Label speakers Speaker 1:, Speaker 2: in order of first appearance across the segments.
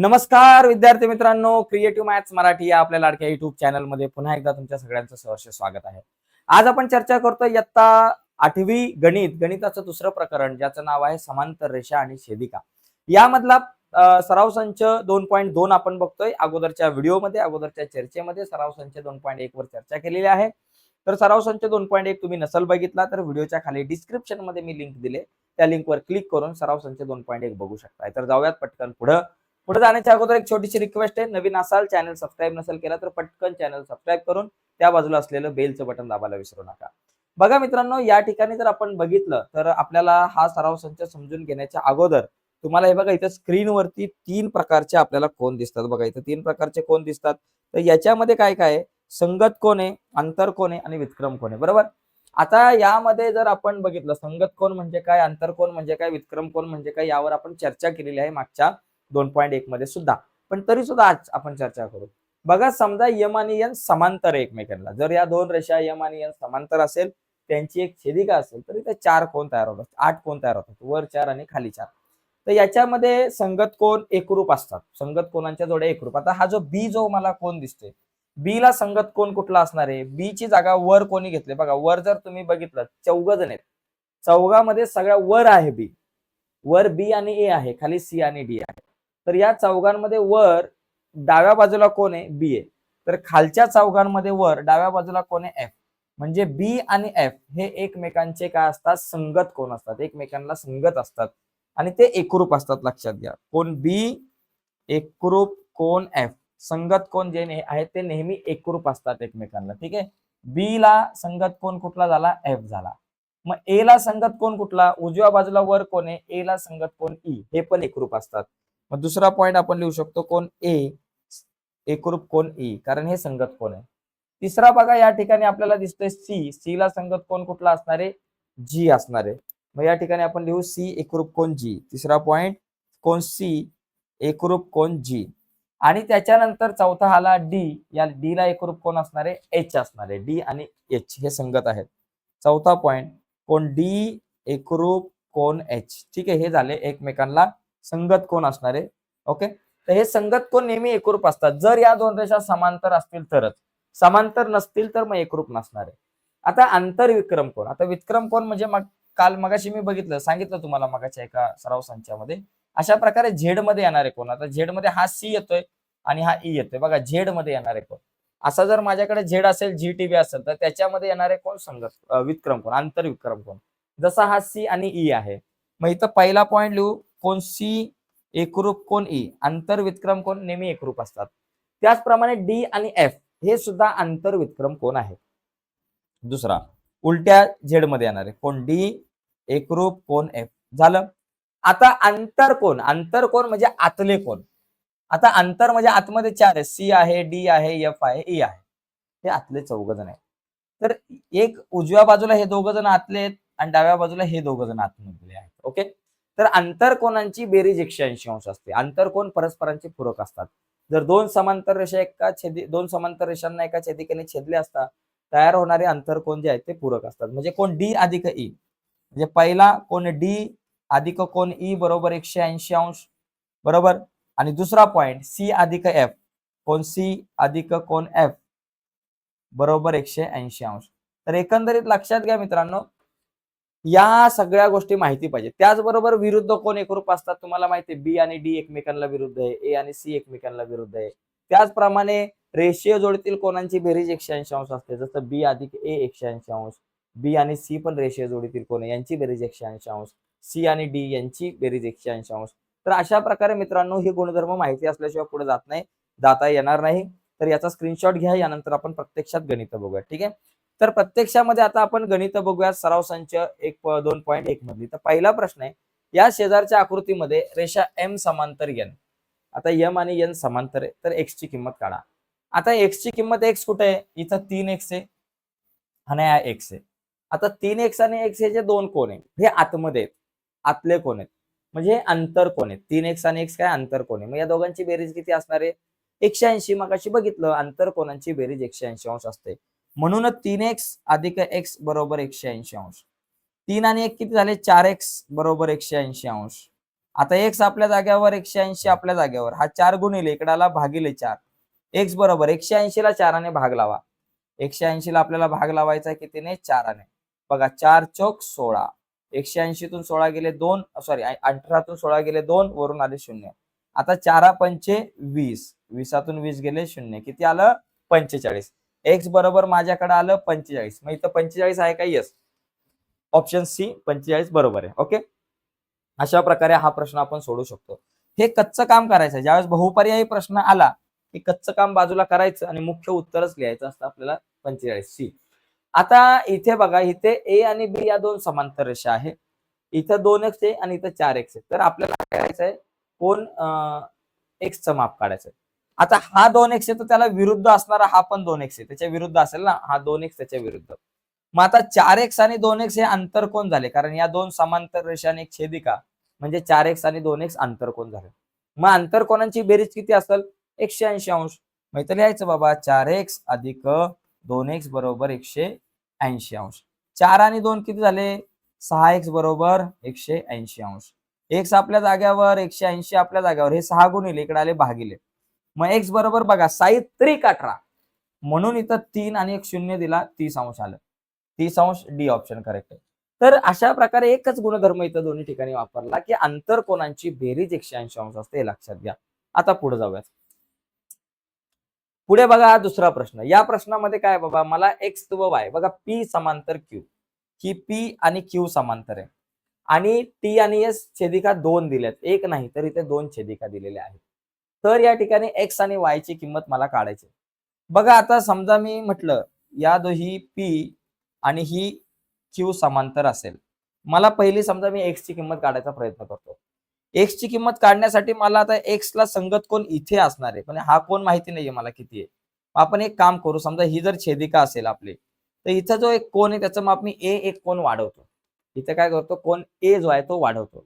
Speaker 1: नमस्कार विद्यार्थी मित्रांनो. क्रिएटिव्ह मॅथ्स मराठी या आपल्या लाडक्या युट्यूब चॅनलमध्ये पुन्हा एकदा तुमच्या सगळ्यांचं सहर्ष स्वागत आहे. आज आपण चर्चा करतोय इयत्ता आठवी गणित गणिताचं दुसरं प्रकरण ज्याचं नाव आहे समांतर रेषा आणि छेदिका. यामधला सराव संच दोन पॉईंट दोन आपण बघतोय. अगोदरच्या व्हिडिओमध्ये अगोदरच्या चर्चेमध्ये सराव संच दोन पॉईंट एक वर चर्चा केलेली आहे. तर सराव संच दोन पॉईंट एक तुम्ही नसल बघितला तर व्हिडिओच्या खाली डिस्क्रिप्शनमध्ये मी लिंक दिले. त्या लिंकवर क्लिक करून सराव संच दोन पॉईंट एक बघू शकताय. तर जाऊयात पटकन पुढं. पुढे जाण्याच्या अगोदर एक छोटीशी रिक्वेस्ट आहे. नवीन असाल चॅनल सबस्क्राईब नसेल केला तर पटकन चॅनल सबस्क्राईब करून त्या बाजूला असलेलं बेलचं बटन दाबायला विसरू नका. बघा मित्रांनो या ठिकाणी जर आपण बघितलं तर आपल्याला हा सराव संच समजून घेण्याच्या अगोदर तुम्हाला हे बघा इथं स्क्रीनवरती तीन प्रकारचे आपल्याला कोण दिसतात बघा. इथं तीन प्रकारचे कोण दिसतात? तर याच्यामध्ये काय काय आहे? संगत कोण आहे? आंतर कोण आहे? आणि विक्रम कोण आहे? बरोबर? आता यामध्ये जर आपण बघितलं संगत कोण म्हणजे काय? आंतर कोण म्हणजे काय? विक्रम कोण म्हणजे काय? यावर आपण चर्चा केलेली आहे मागच्या दोन पॉईंट एक मध्ये सुद्धा. पण तरी सुद्धा आज आपण चर्चा करू. बघा समजा यम आणि यन समांतर एकमेकांना. जर या दोन रेषा यम आणि यन समांतर असेल त्यांची एक छेदिका असेल तरी ते चार कोण तयार होतात? आठ कोण तयार होतात? वर चार आणि खाली चार. तर याच्यामध्ये संगत कोण एकरूप असतात? संगत कोणांच्या जोड्या एकरूप? आता हा जो बी जो मला कोण दिसतोय? बी ला संगत कोण कुठला असणार आहे? बी ची जागा वर कोणी घेतली? बघा वर जर तुम्ही बघितलं चौघ जण आहेत. चौघामध्ये सगळ्या वर आहे बी वर बी आणि ए आहे खाली सी आणि डी आहे. तर या चौघांमध्ये वर डाव्या बाजूला कोण आहे? बी आहे. तर खालच्या चौघांमध्ये वर डाव्या बाजूला कोण आहे? एफ म्हणजे बी आणि एफ हे एकमेकांचे काय असतात? संगत कोण असतात? एकमेकांना संगत असतात. आणि ते एकरूप असतात लक्षात घ्या. कोण बी एकरूप कोण एफ संगत कोण जे आहेत ते नेहमी एकरूप असतात एकमेकांना. ठीक आहे? बी ला संगत कोण कुठला झाला? एफ झाला. मग ए ला संगत कोण कुठला? उजव्या बाजूला वर कोण आहे? ए ला संगत कोण ई हे पण एकरूप असतात. मग दुसरा पॉईंट आपण लिहू शकतो कोण ए एकरूप कोण ई कारण हे संगत कोण आहे? तिसरा बघा या ठिकाणी आपल्याला दिसतोय सी सी ला संगत कोण कुठला असणार आहे? जी असणार आहे. मग या ठिकाणी आपण लिहू सी एकरूप कोण जी तिसरा पॉइंट कोण सी एकरूप कोण जी आणि त्याच्यानंतर चौथा आला डी या डी ला एकरूप कोण असणार आहे? एच असणार आहे. डी आणि एच हे संगत आहेत. चौथा पॉइंट कोण डी एकरूप कोण एच ठीक आहे हे झाले एकमेकांना संगत कोण असणार आहे? ओके? तर हे संगत कोण नेहमी एकरूप असतात? जर या दोन रेषा समांतर असतील तरच. समांतर नसतील तर मग एकरूप नसणार आहे. आता आंतर विक्रम कोण? आता विक्रम कोण म्हणजे मग काल मगाशी मी बघितलं सांगितलं तुम्हाला मगाच्या एका सराव संचामध्ये. अशा प्रकारे झेडमध्ये येणारे कोण? आता झेडमध्ये हा सी येतोय आणि हा ई येतोय. बघा झेडमध्ये येणार आहे कोण? असा जर माझ्याकडे झेड असेल जी टीव्ही असेल तर त्याच्यामध्ये येणारे कोण? संगत विक्रम कोण? आंतर विक्रम कोण? जसा हा सी आणि ई आहे. मग इथं पहिला पॉईंट लिहू. कोण सी एकरूप कोण ई? आंतर विक्रम कोण? नेहमी एकरूप असतात. त्याचप्रमाणे डी आणि एफ हे सुद्धा आंतर विक्रम कोण आहे? दुसरा उलट्या झेडमध्ये येणार आहे कोण? डी एकरूप कोण? एफ. झालं. आता आंतर कोण? आंतर कोण म्हणजे आतले कोण? आता अंतर म्हणजे आतमध्ये चार आहे. सी आहे डी आहे एफ आहे ई आहे. हे आतले चौघ जण आहेत. तर एक उजव्या बाजूला हे दोघ जण आतले आहेत आणि डाव्या बाजूला हे दोघ जण आतमधले आहेत. ओके? तर आंतरकोणांची बेरीज एकशे ऐंशी अंश असते. आंतरकोण परस्परांचे पूरक असतात. जर दोन समांतर रेषा एका छेदी दोन समांतर रेषांना एका छेदिकेने छेदले असता तयार होणारे अंतरकोण जे आहेत ते पूरक असतात. म्हणजे कोण डी अधिक ई. म्हणजे पहिला कोण डी अधिक कोण ई बरोबर एकशे ऐंशी अंश. बरोबर? आणि दुसरा पॉइंट सी अधिक एफ. कोण सी अधिक कोण एफ? बरोबर एकशे ऐंशी अंश. तर एकंदरीत लक्षात घ्या मित्रांनो या सगळ्या गोष्टी माहिती पाहिजे. त्याचबरोबर विरुद्ध कोण एकरूप असतात तुम्हाला माहिती बी आणि डी एकमेकांना विरुद्ध आहे. ए आणि सी एकमेकांना विरुद्ध आहे. त्याचप्रमाणे रेषीय जोडीतील कोणांची बेरीज एकशे ऐंशी अंश असते. जसं बी अधिक ए एकशे ऐंशी अंश बी आणि सी पण रेषीय जोडीतील कोण आहे यांची बेरीज एकशे ऐंशी अंश सी आणि डी यांची बेरीज एकशे ऐंशी अंश. तर अशा प्रकारे मित्रांनो ही गुणधर्म माहिती असल्याशिवाय पुढे जात नाही जाता येणार नाही. तर याचा स्क्रीनशॉट घ्या यानंतर आपण प्रत्यक्षात गणित बघूया. ठीक आहे? तर प्रत्यक्षामध्ये आता आपण गणित बघूया सराव संच एक दोन पॉईंट एक मधली. तर पहिला प्रश्न आहे या शेजारच्या आकृतीमध्ये रेषा एम समांतर एन आता एम आणि एन समांतर आहे. तर एक्स ची किंमत काढा. आता एक्स ची किंमत एक्स कुठे आहे? इथं तीन एक्स आहे. आणि हा एक्स आहे. आता तीन एक्स आणि एक्स हे जे दोन कोण आहे हे आतमध्ये आहेत. आतले कोण आहेत. म्हणजे हे अंतर कोण आहेत. तीन एक्स आणि एक्स काय? अंतर कोण आहे. मग या दोघांची बेरीज किती असणार आहे? एकशे ऐंशी. मग अशी बघितलं अंतर कोणांची बेरीज एकशे ऐंशी अंश असते. म्हणून तीन एक्स अधिक एक्स बरोबर एकशे ऐंशी अंश. तीन आणि एक किती झाले? चार एक्स बरोबर एकशे ऐंशी अंश. आता एक्स आपल्या जाग्यावर एकशे ऐंशी आपल्या जाग्यावर हा चार गुणिले इकडाला आला भागिले चार. एक्स बरोबर एकशे ऐंशी ला चाराने भाग लावा. एकशे ऐंशी ला आपल्याला भाग लावायचा आहे कितीने? चाराने. बघा चार चौक सोळा. एकशे ऐंशीतून सोळा गेले दोन सॉरी अठरातून सोळा गेले दोन वरून आले शून्य. आता चारा पंचे वीस. वीसातून वीस गेले शून्य. किती आलं? पंचेचाळीस. एक्स बरोबर माझ्याकडे आलं पंचेचाळीस. मग इथं पंचेचाळीस आहे का? येस ऑप्शन सी पंचेचाळीस बरोबर आहे. ओके अशा प्रकारे हा प्रश्न आपण सोडू शकतो. हे कच्चं काम करायचं. ज्यावेळेस बहुपर्यायी प्रश्न आला की कच्चं काम बाजूला करायचं आणि मुख्य उत्तरच लिहायचं असतं आपल्याला पंचेचाळीस सी आता इथे बघा इथे ए आणि बी या दोन समांतर रेषा आहे. इथं दोन एक्स आहे आणि इथं चार एक्स आहे तर आपल्याला काय करायचं आहे कोण एक्सचं माप काढायचं आता हा दोन एक्स आहे तर त्याला विरुद्ध असणारा हा पण दोन एक्स आहे. त्याच्या विरुद्ध असेल ना हा दोन एक्स त्याच्या विरुद्ध. मग आता चार एक्स आणि दोन एक्स हे अंतर कोण झाले? कारण या दोन समांतर रेषा आणि एक छेदिका म्हणजे चार एक्स आणि दोन एक्स आंतर कोण झाले? मग अंतरकोणांची बेरीज किती असेल? एकशे ऐंशी अंश. मग इथं लिहायचं बाबा चार एक्स अधिक दोन एक्स बरोबर एकशे ऐंशी अंश. चार आणि दोन किती झाले? सहा एक्स बरोबर एकशे ऐंशी अंश. एक्स आपल्या जाग्यावर एकशे ऐंशी आपल्या जाग्यावर. हे सहा गुणिले इकडे आले भागिले. मग एक्स बरोबर बघा साई त्रिक अठरा. म्हणून इथं तीन आणि एक शून्य दिला तीस अंश आलं. तीस अंश डी ऑप्शन करेक्ट आहे. तर अशा प्रकारे एकच गुणधर्म इथं दोन्ही ठिकाणी वापरला की अंतर कोणांची बेरीज एकशे ऐंशी अंश असते हे लक्षात घ्या. आता पुढे जाऊयात. पुढे बघा हा दुसरा प्रश्न. या प्रश्नामध्ये काय बाबा? मला एक्स व वाय बघा पी समांतर क्यू ही पी आणि क्यू समांतर आहे. आणि टी आणि एस छेदिका दोन दिल्यात एक नाही तर इथे दोन छेदिका दिलेल्या आहेत. तर या ठिकाणी एक्स आणि वाय ची किंमत मला काढायची बघा आता समजा मी म्हटलं या दोही पी आणि ही क्यू समांतर असेल. मला पहिली समजा मी एक्स ची किंमत काढायचा प्रयत्न करतो. एक्स ची किंमत काढण्यासाठी मला आता एक्स ला संगत कोण इथे असणार आहे? पण हा कोण माहिती नाहीये मला किती आहे. आपण एक काम करू समजा ही जर छेदिका असेल आपली तर इथं जो एक कोण आहे त्याचं माप मी ए एक कोण वाढवतो. इथे काय करतो कोण ए जो आहे तो वाढवतो.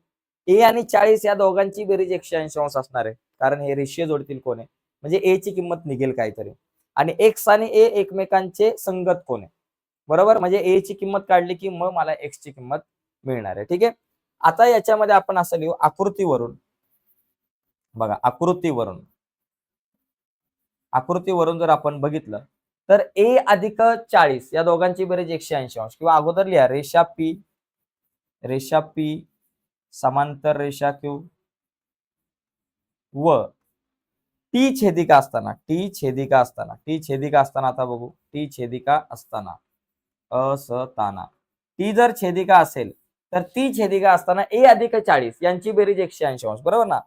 Speaker 1: ए आणि चाळीस या दोघांची बेरीज एकशे ऐंशी अंश असणार आहे. कारण हे रेषीय जोडतील कोण? आहे म्हणजे ए ची किंमत निघेल काहीतरी. आणि एक्स आणि ए एकमेकांचे संगत कोण? आहे बरोबर? म्हणजे ए ची किंमत काढली की मग मला एक्स ची किंमत मिळणार आहे. ठीक आहे? आता याच्यामध्ये आपण असं लिहू आकृतीवरून. बघा आकृतीवरून. आकृतीवरून जर आपण बघितलं तर ए अधिक चाळीस या दोघांची बेरीज एकशे ऐंशी अंश. किंवा अगोदर लिहा रेषा पी रेषा पी समांतर रेषा क्यू व टी छेदिका असताना टी छेदिका असताना टी छेदिका असताना आता बघू टी छेदिका असताना असताना. टी जर छेदिका असेल तर ती छेदिका असताना ए अधिक चाळीस यांची बेरीज एकशे ऐंशी अंश बरोबर ना?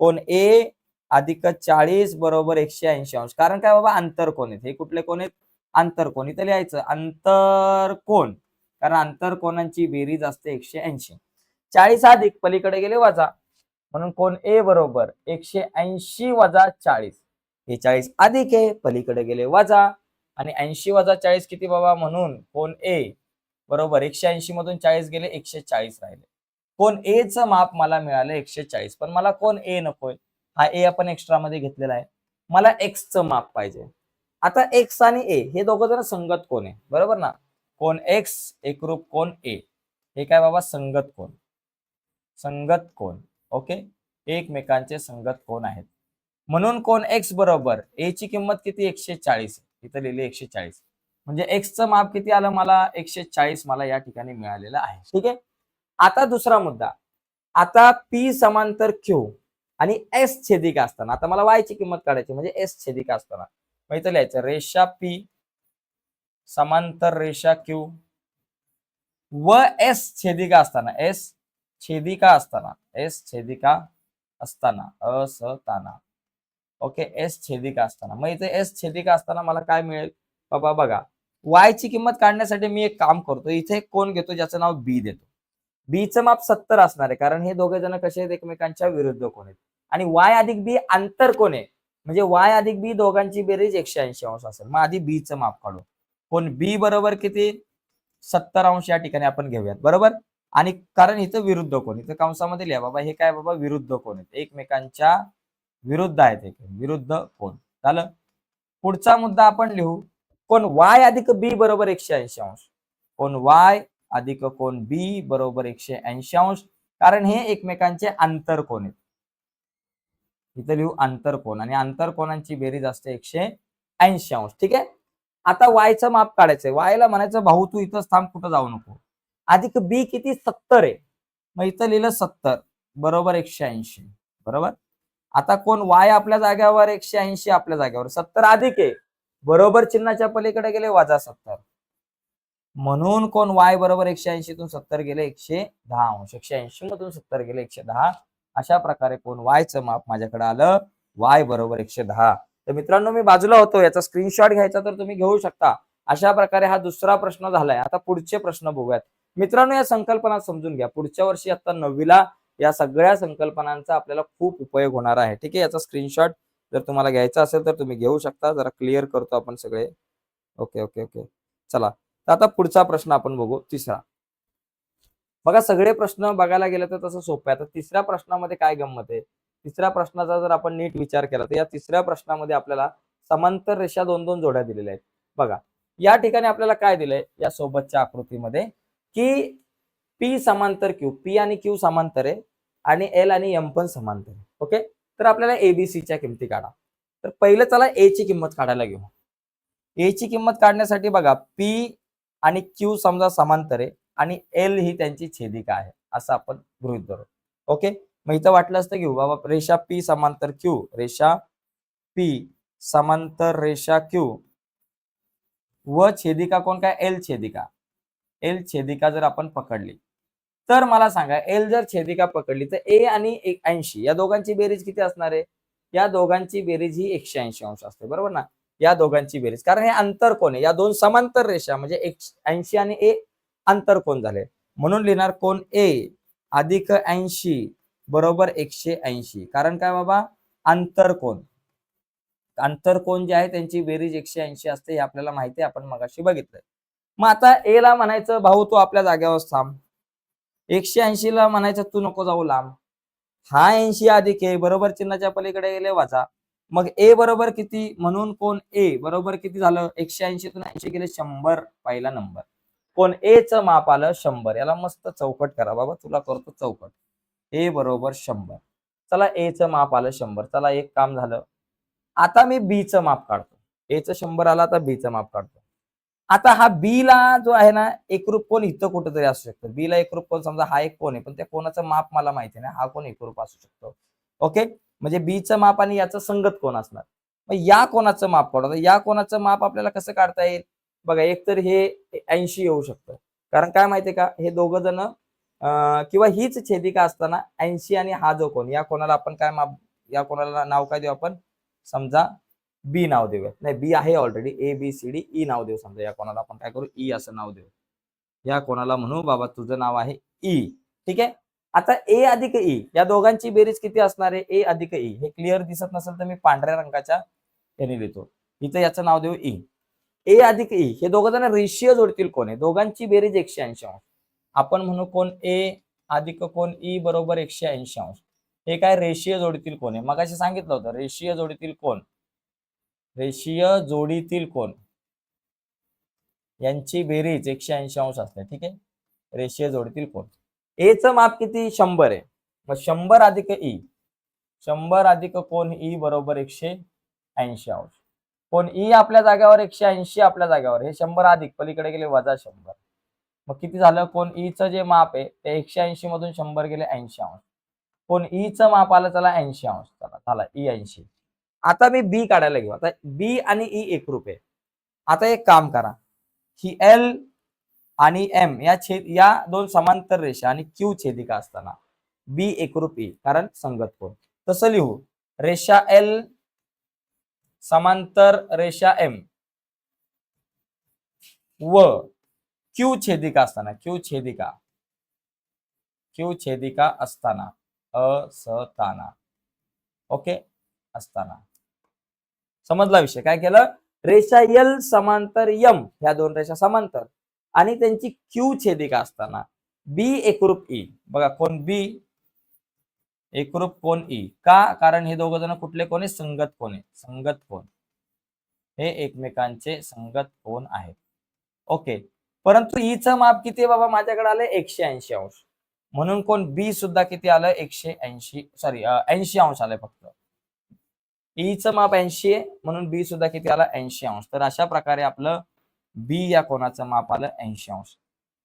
Speaker 1: कोण ए अधिक चाळीस बरोबर एकशे ऐंशी अंश कारण काय बाबा? आंतर कोण आहेत? हे कुठले कोण आहेत? आंतर कोण? इथं लिहायचं आंतर कोण? कारण आंतर कोणांची बेरीज असते एकशे ऐंशी. चाळीस अधिक पलीकडे गेले वजा. म्हणून कोण ए बरोबर एकशे ऐंशी वजा चाळीस. हे चाळीस अधिक आहे पलीकडे गेले वजा. आणि ऐंशी वजा चाळीस किती बाबा? म्हणून कोण ए बरोबर एकशे ऐंशी मधून चाळीस गेले एकशे चाळीस राहिले. कोण ए चं माप मला मिळालं एकशे चाळीस. पण मला कोण ए नकोय? हा ए आपण एक्स्ट्रा मध्ये घेतलेला आहे. मला एक्स च माप पाहिजे. आता एक्स आणि ए हे दोघं जण संगत कोण आहे? बरोबर ना? कोण एक्स एकरूप कोण ए हे काय बाबा? संगत कोण? संगत कोण? ओके? एकमेकांचे संगत कोण आहेत? म्हणून कोण एक्स बरोबर? ए ची किंमत किती? एकशे चाळीस इथं लिहिली एकशे चाळीस म्हणजे एक्सचं माप किती आलं मला? एकशे चाळीस मला या ठिकाणी मिळालेलं आहे. ठीक आहे? आता दुसरा मुद्दा. आता पी समांतर क्यू आणि एस छेदिका असताना आता मला वाय ची किंमत काढायची म्हणजे एस छेदिका असताना. मग इथं लिहायचं रेषा पी समांतर रेषा क्यू व एस छेदिका असताना एस छेदिका असताना एस छेदिका असताना असताना ओके एस छेदिका असताना. मग इथे एस छेदिका असताना मला काय मिळेल? बाबा बघा. वाय ची किंमत काढण्यासाठी मी एक काम करतो. इथे कोण घेतो ज्याचं नाव बी देतो. बीचं माप सत्तर असणार आहे कारण हे दोघे जण कसे आहेत? एकमेकांच्या विरुद्ध कोण आहेत? आणि वाय अधिक बी अंतर कोण आहे? म्हणजे वाय अधिक बी दोघांची बेरीज एकशे ऐंशी अंश असेल. मग आधी बीचं माप काढू. कोण? बी बरोबर किती? सत्तर अंश या ठिकाणी आपण घेऊयात. बरोबर? आणि कारण इथं विरुद्ध कोण? इथं कंसामध्ये लिहा बाबा हे काय बाबा? विरुद्ध कोण आहेत? एकमेकांच्या विरुद्ध आहेत एक विरुद्ध कोण? झालं? पुढचा मुद्दा आपण लिहू. कोण वाय अधिक बी बरोबर एकशे ऐंशी अंश? कोण वाय अधिक कोण बी बरोबर एकशे ऐंशी अंश? कारण हे एकमेकांचे आंतरकोन आहेत? इथं लिहू आंतरकोन आणि आंतरकोनांची बेरीज असते एकशे ऐंशी अंश. ठीक आहे? आता वायचं माप काढायचंय. वायला म्हणायचं भाऊ तू इथंच थांब कुठं जाऊ नको. अधिक बी किती? सत्तर आहे. मग इथं लिहिलं सत्तर. बरोबर एकशे ऐंशी. बरोबर? आता कोण? वाय आपल्या जाग्यावर एकशे ऐंशी आपल्या जाग्यावर सत्तर अधिक आहे. बरोबर चिन्हाच्या पलीकडे गेले वाजा सत्तर. म्हणून कोण? वाय बरोबर एकशे ऐंशीतून सत्तर गेले एकशे दहा. अंश. एकशे ऐंशी मधून सत्तर गेले एकशे दहा. अशा प्रकारे कोण? वायचं माप माझ्याकडे आलं. वाय बरोबर एकशे दहा. तर मित्रांनो मी बाजूला होतो. याचा स्क्रीनशॉट घ्यायचा तर तुम्ही घेऊ शकता. अशा प्रकारे हा दुसरा प्रश्न झालाय. आता पुढचे प्रश्न बघूयात. मित्रांनो या संकल्पना समजून घ्या. पुढच्या वर्षी आता नववीला या सगळ्या संकल्पनांचा आपल्याला खूप उपयोग होणार आहे. ठीक आहे? याचा स्क्रीनशॉट जर तुम्हाला घ्यायचा असेल तर तुम्ही घेऊ शकता. जरा क्लिअर करतो आपण सगळे. ओके ओके ओके चला. तर आता पुढचा प्रश्न आपण बघू. तिसरा. बघा सगळे प्रश्न बघायला गेलं तर तसं सोपं आहे. आता तिसऱ्या प्रश्नामध्ये काय गंमत आहे? तिसऱ्या प्रश्नाचा जर आपण नीट विचार केला तर या तिसऱ्या प्रश्नामध्ये आपल्याला समांतर रेषा दोन दोन जोड्या दिलेल्या आहेत. बघा या ठिकाणी आपल्याला काय दिलंय? या सोबतच्या आकृतीमध्ये की पी समांतर क्यू पी आणि क्यू समांतर आहे आणि एल आणि एम पण समांतर आहे. ओके तर आपल्याला एबीसीच्या किमती काढा. तर पहिलं चला ए ची किंमत काढायला घेऊ. ए ची किंमत काढण्यासाठी बघा पी आणि क्यू समजा समांतर आहे आणि एल ही त्यांची छेदिका आहे असं आपण गृहित धरू. ओके मग इथं वाटलं असतं घेऊ बाबा रेषा पी समांतर क्यू रेषा पी समांतर रेषा क्यू व छेदिका कोण? काय? एल छेदिका. एल छेदिका जर आपण पकडली तर मला सांगा एल जर छेदिका पकडली तर ए आणि ऐंशी या दोघांची बेरीज किती असणार आहे? या दोघांची बेरीज ही एकशे ऐंशी अंश असते बरोबर ना? या दोघांची बेरीज. कारण हे अंतर कोण आहे? या दोन समांतर रेषा म्हणजे ऐंशी आणि ए अंतर कोण झाले? म्हणून लिहिणार कोण? ए अधिक ऐंशी बरोबर एकशे ऐंशी. कारण काय बाबा? अंतर कोण? अंतर कोण जे आहे त्यांची बेरीज एकशे ऐंशी असते हे आपल्याला माहिती आहे आपण मगाशी बघितलंय. मग आता ए ला म्हणायचं भाऊ तू आपल्या जागेवर थांब. एकशे ऐंशी ला म्हणायचं तू नको जाऊ लांब. हा ऐंशी अधिक ए बरोबर चिन्हाच्या पलीकडे गेले वाचा. मग ए बरोबर किती? म्हणून कोण ए बरोबर किती झालं? एकशे ऐंशीतून ऐंशी गेले शंभर पहिला नंबर. कोण ए च माप आलं शंभर याला मस्त चौकट करा. बाबा तुला करतो चौकट ए बरोबर शंभर. चला ए च माप आलं शंभर. चला एक काम झालं. आता मी बी च माप काढतो. ए च शंभर आला आता बी च माप काढतो. आता हा बी ला जो आहे ना एकरूप कोण इथं कुठेतरी असू शकतो. बी ला एकरूप कोण समजा हा एक कोण आहे पण त्या कोणाचं माप मला माहिती नाही. हा कोण एकरूप असू शकतो. ओके? म्हणजे बीचं माप आणि याचं संगत कोण असणार. मग या कोणाचं माप काढतो या कोणाचं माप आपल्याला कसं काढता येईल? बघा एक तर हे ऐंशी येऊ शकतं. कारण काय माहितीये का? हे दोघं जण किंवा हीच छेदिका असताना ऐंशी आणि हा जो कोण या कोणाला आपण काय माप या कोणाला नाव काय देऊ आपण? समजा बी नाव देऊया नाही बी आहे already A B C D E नाव देऊ समजा. या कोणाला आपण काय करू? ई असं नाव देऊ. या कोणाला म्हणू बाबा तुझं नाव आहे ई ठीक आहे? आता ए अधिक ई या दोघांची बेरीज किती असणार आहे? ए अधिक ई हे क्लिअर दिसत नसेल तर मी पांढऱ्या रंगाच्या याने लिहितो. इथं याचं नाव देऊ ई ए अधिक ई हे दोघं जण रेषीय जोडतील कोण आहे? दोघांची बेरीज एकशे ऐंशी. अंश आपण म्हणू कोण ए अधिक कोण ई बरोबर एकशे ऐंशी. अंश हे काय रेषीय जोडीतील कोण आहे? मगाशी सांगितलं होतं रेषीय जोडीतील कोण? रेषीय जोडीतील कोण यांची बेरीज एकशे ऐंशी अंश असते ठीक आहे? रेषीय जोडीतील कोण ए माप किती? शंभर आहे. मग शंभर अधिक ई शंभर अधिक कोण ई e बरोबर एकशे ऐंशी अंश. कोण ई e आपल्या जाग्यावर एकशे ऐंशी आपल्या जाग्यावर हे शंभर अधिक पलीकडे गेले वजा शंभर. मग किती झालं? कोण ईचं जे माप आहे ते एकशे ऐंशी मधून शंभर गेले ऐंशी अंश. कोण ईचं माप आलं चला ऐंशी अंश. चला झाला ई ऐंशी. आता मी बी काढायला घेऊ. आता बी आणि e ई एकरूप आहे. आता एक काम करा. ही एल आणि एम या छेद या दोन समांतर रेषा आणि क्यू छेदिका असताना बी एकरूप ई कारण संगत कोण? तसं लिहू. रेषा एल समांतर रेषा एम व क्यू छेदिका असताना क्यू छेदिका क्यू छेदिका असताना असताना. ओके असताना. समजला विषय. काय केलं? रेषा एल समांतर यम ह्या दोन रेषा समांतर. आणि त्यांची क्यू छेदिका असताना बी एकरूप ई बघा कोण बी एकरूप कोण ई का? कारण हे दोघ जण कुठले कोण आहे संगत कोण आहे संगत कोण? हे एकमेकांचे संगत कोण आहेत? ओके. परंतु ईचं माप किती आहे बाबा? माझ्याकडे आलंय एकशे ऐंशी अंश. म्हणून कोण बी सुद्धा किती आलं? एकशे ऐंशी सॉरी ऐंशी अंश आलंय फक्त. ईचं माप ऐंशी आहे म्हणून बी सुद्धा किती आला? ऐंशी अंश. तर अशा प्रकारे आपलं बी या कोणाचं माप आलं ऐंशी अंश.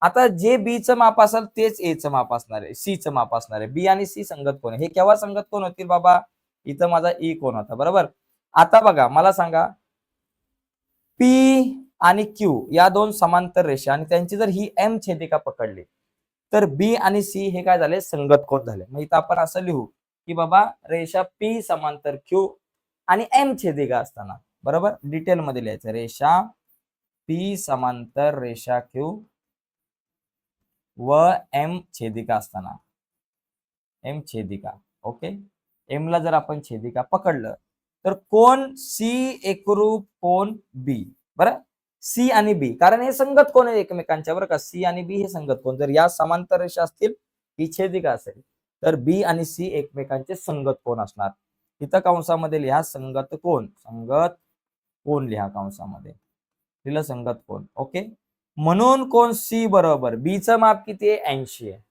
Speaker 1: आता जे बीचं माप असेल तेच एचं माप असणार आहे सीचं माप असणार आहे. बी आणि सी संगत कोण आहे? हे केव्हा संगत कोण होतील बाबा? इथं माझा ई कोण होता बरोबर? आता बघा मला सांगा पी आणि क्यू या दोन समांतर रेषा आणि त्यांची जर ही एम छेदिका पकडली तर बी आणि सी हे काय झाले? संगत कोण झाले? मग इथं आपण असं लिहू की बाबा रेषा पी समांतर क्यू आणि एम छेदिका असताना. बरोबर? डिटेल मध्ये लिहायचं. रेषा पी समांतर रेषा क्यू व एम छेदिका असताना. एम छेदिका. ओके? एम ला जर आपण छेदिका पकडलं तर कोण सी एकरूप कोण बी बरं? सी आणि बी कारण हे संगत कोण आहे एकमेकांच्या? बरं का? सी आणि बी हे संगत कोण? जर या समांतर रेषा असतील ही छेदिका असेल तर बी आणि सी एकमेकांचे संगत कोण असणार? इथं कंसामध्ये लिहा संगत कोण? संगत कोण लिहा कंसामध्ये? लिहिलं संगत कोण? ओके? म्हणून कोण सी बरोबर? बीचं माप किती आहे? ऐंशी आहे.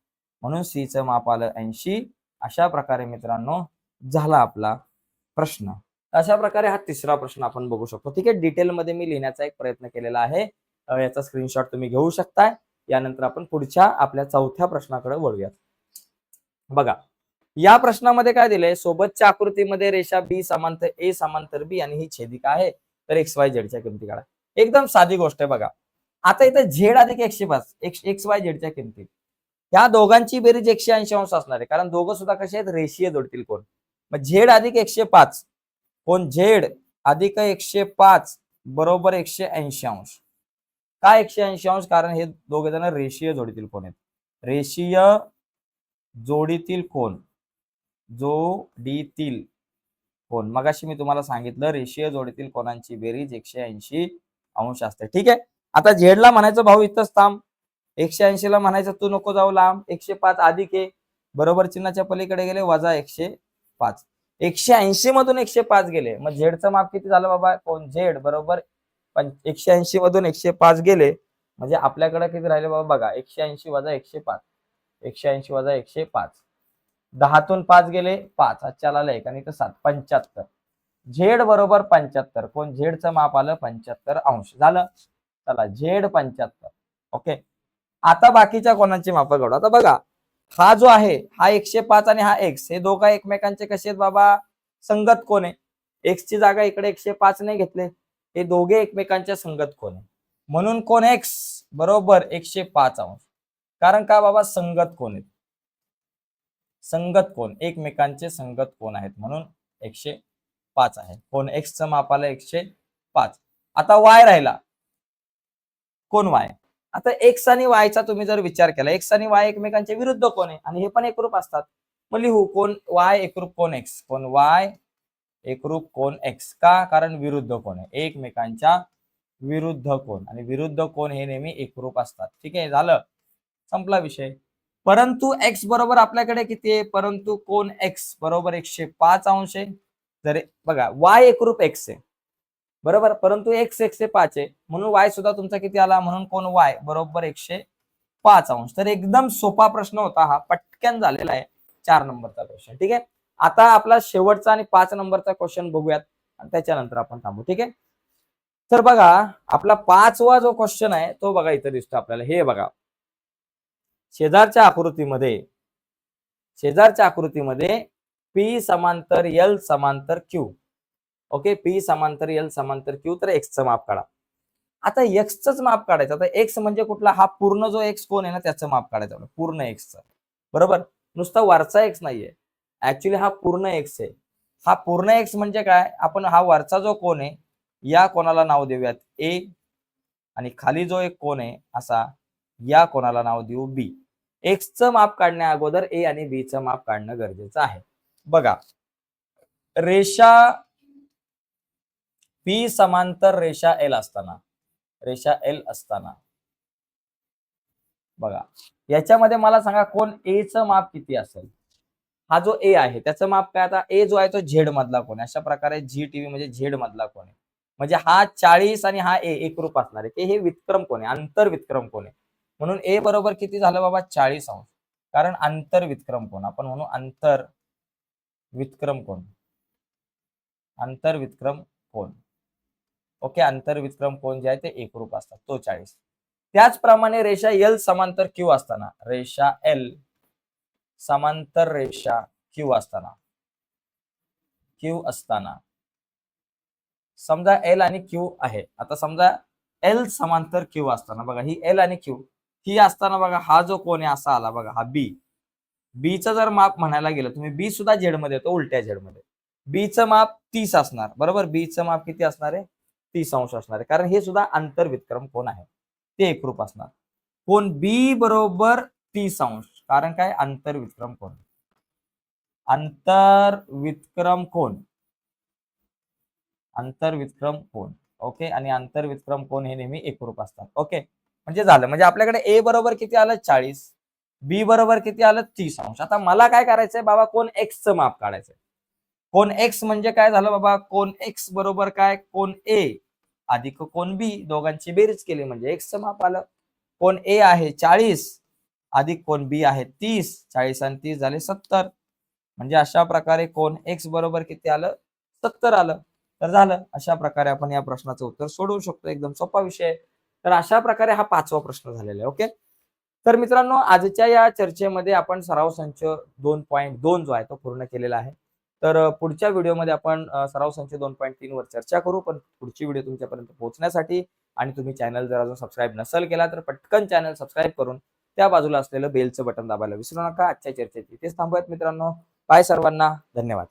Speaker 1: म्हणून सीचं माप आलं ऐंशी. अशा प्रकारे मित्रांनो झाला आपला प्रश्न. अशा प्रकारे हा तिसरा प्रश्न आपण बघू शकतो. ठीक आहे? डिटेलमध्ये मी लिहिण्याचा एक प्रयत्न केलेला आहे. याचा स्क्रीनशॉट तुम्ही घेऊ शकताय. यानंतर आपण पुढच्या आपल्या चौथ्या प्रश्नाकडे वळूयात. बघा या प्रश्नामध्ये काय दिलंय? सोबतच्या आकृतीमध्ये रेषा बी समांतर ए समांतर बी आणि ही छेदिका आहे. तर एक्स वाय झेडच्या किमती काढा. एकदम साधी गोष्ट आहे बघा. आता इथं झेड अधिक एकशे पाच एक्स एक्स वाय झेडच्या किमती. या दोघांची बेरीज एकशे ऐंशी अंश असणार आहे. कारण दोघं सुद्धा कसे आहेत? रेषीय जोडतील कोण. मग झेड अधिक एकशे पाच कोण झेड अधिक एकशे पाच बरोबर एकशे ऐंशी अंश. का एकशे ऐंशी अंश? कारण हे दोघे जण रेषीय जोडीतील कोण आहेत. रेषीय जोडीतील कोण? जोडीतील कोण? मगाशी मी तुम्हाला सांगितलं रेषीय जोडीतील कोणांची बेरीज एकशे ऐंशी अंश असते. ठीक आहे? आता झेडला म्हणायचं भाऊ इथंच थांब. एकशे ऐंशी ला म्हणायचं तू नको जाऊ लांब. एकशे पाच अधिक आहे. बरोबर चिन्हाच्या पलीकडे गेले वजा एकशे पाच. एकशे ऐंशी मधून एकशे पाच गेले. मग झेडचं माप किती झालं बाबा? कोण? झेड. बरोबर? पण एकशे ऐंशी मधून एकशे पाच गेले. म्हणजे आपल्याकडे किती राहिले बाबा? बघा एकशे ऐंशी वजा एकशे पाच. एकशे ऐंशी वजा एकशे पाच. दहातून पाच गेले पाच. आजच्याला आलं एक आणि इथं सात पंच्याहत्तर. झेड बरोबर पंच्याहत्तर. कोण? झेडचं माप आलं पंच्याहत्तर अंश. झालं? चला झेड पंच्याहत्तर. ओके? आता बाकीच्या कोणाची माप काढू? आता बघा हा जो आहे हा एकशे पाच आणि हा एक्स हे दोघं एकमेकांचे कसे आहेत बाबा? संगत कोण आहे? एक्स ची जागा इकडे एकशे पाच नाही घेतले. हे दोघे एकमेकांच्या संगत कोण आहे? म्हणून कोण एक्स बरोबर एकशे पाच अंश. कारण का बाबा? संगत कोण आहेत? संगत कोण? एकमेकांचे संगत कोण आहेत? म्हणून एकशे पाच आहे. कोण एक्सचं माप आलं एकशे पाच. आता वाय राहिला. कोण वाय? आता एक्स आणि वायचा तुम्ही जर विचार केला एक्स आणि वाय एकमेकांच्या विरुद्ध कोण आहे? आणि हे पण एकरूप असतात. मग लिहू कोण वाय एकरूप कोण एक्स? कोण वाय एकरूप कोण एक्स? का? कारण विरुद्ध कोण आहे? एकमेकांच्या विरुद्ध कोण? आणि विरुद्ध कोण हे नेहमी एकरूप असतात. ठीक आहे? झालं. संपला विषय. परंतु एक्स बरोबर आपल्याकडे किती आहे? परंतु कोण एक्स बरोबर एकशे पाच अंश आहे. जर बघा वाय एकरूप एक्स आहे. बरोबर? परंतु एक्स एकशे पाच आहे. म्हणून वाय सुद्धा तुमचा किती आला? म्हणून कोण वाय बरोबर एकशे पाच अंश. तर एकदम सोपा प्रश्न होता हा. पटकन झालेला आहे. चार नंबरचा क्वेश्चन ठीक आहे? आता आपला शेवटचा आणि पाच नंबरचा क्वेश्चन बघूयात. आणि त्याच्यानंतर आपण थांबू. ठीक आहे? तर बघा आपला पाचवा जो क्वेश्चन आहे तो बघा इथं दिसतो आपल्याला. हे बघा. शेजारच्या आकृतीमध्ये शेजारच्या आकृतीमध्ये पी समांतर एल समांतर क्यू ओके पी समांतर एल समांतर क्यू तर एक्सचं माप काढा. आता एक्सचंच माप काढायचं. आता एक्स म्हणजे कुठला? हा पूर्ण जो एक्स कोण आहे ना त्याचं माप काढायचं पूर्ण एक्सचं बरोबर? नुसता वरचा एक्स नाहीये. ऍक्च्युली हा पूर्ण एक्स आहे. हा पूर्ण एक्स म्हणजे काय? आपण हा वरचा जो कोण आहे या कोणाला नाव देऊयात ए आणि खाली जो एक कोण आहे असा या कोणाला नाव देऊ? बी. एक्सचं माप काढण्या अगोदर ए आणि बीचं माप काढणं गरजेचं आहे. बघा रेषा पी समांतर रेषा एल असताना रेषा एल असताना. बघा याच्यामध्ये मला सांगा कोण ए माप किती असेल? हा जो ए आहे त्याचं माप काय? आता ए जो आहे तो झेड मधला कोण आहे? अशा प्रकारे जी टीव्ही म्हणजे झेड मधला कोण आहे? म्हणजे हा चाळीस आणि हा ए एकरूप असणार आहे. हे विक्रम कोण आहे? आंतर विक्रम कोण आहे? म्हणून ए बरोबर किती झालं बाबा? चाळीस अंश. कारण आंतर विक्रम कोण? आपण म्हणू अंतर विक्रम कोण? आंतर विक्रम कोण? ओके आंतर विक्रम कोण जे आहे ते एकरूप असतात. तो चाळीस. त्याचप्रमाणे रेषा एल समांतर क्यू असताना रेषा एल समांतर रेषा क्यू असताना क्यू असताना. समजा एल आणि क्यू आहे. आता समजा एल समांतर क्यू असताना बघा ही एल आणि क्यू ही असताना बघा हा जो कोण आहे असा आला बघा हा बी बीचं जर माप म्हणायला गेलं तुम्ही बी सुद्धा झेडमध्ये येतो उलट्या झेडमध्ये. बीचं माप तीस असणार बरोबर? बीचं माप किती असणार आहे? तीस अंश असणार आहे. कारण हे सुद्धा आंतरवितक्रम कोण आहे. ते एकरूप असणार. कोण बी बरोबर तीस अंश कारण काय? आंतरवितक्रम कोण आंतरवितक्रम कोण आंतरवितक्रम कोण ओके? आणि आंतरवितक्रम कोण हे नेहमी एकरूप असतात. ओके? म्हणजे झालं म्हणजे आपल्याकडे ए बरोबर किती आलं? चाळीस. बी बरोबर किती आलं? तीस अंश. आता मला काय करायचंय? बाबा कोण एक्सचं माप काढायचंय. कोण एक्स म्हणजे काय झालं बाबा? कोण एक्स बरोबर काय? कोण ए अधिक कोण बी दोघांची बेरीज केली म्हणजे एक्सचं माप आलं. कोण ए आहे चाळीस. अधिक कोण बी आहे तीस. चाळीस आणि तीस झाले सत्तर. म्हणजे अशा प्रकारे कोण एक्स बरोबर किती आलं? सत्तर आलं. तर झालं. अशा प्रकारे आपण या प्रश्नाचं उत्तर सोडवू शकतो. एकदम सोपा विषय आहे. तर अशा प्रकारे हा पाचवा प्रश्न झालेला आहे ओके? तर मित्रांनो आजच्या या चर्चेमध्ये आपण सराव संच दोन पॉईंट दोन जो आहे तो पूर्ण केलेला आहे. तर पुढच्या व्हिडिओमध्ये आपण सराव संच दोन पॉईंट तीन वर चर्चा करू पण पुढची व्हिडिओ तुमच्यापर्यंत पोहोचण्यासाठी आणि तुम्ही चॅनल जर अजून सबस्क्राईब नसेल केला तर पटकन चॅनल सबस्क्राईब करून त्या बाजूला असलेलं बेलचं बटन दाबायला विसरू नका. आजच्या चर्चेत इथेच थांबूयात मित्रांनो. बाय सर्वांना. धन्यवाद.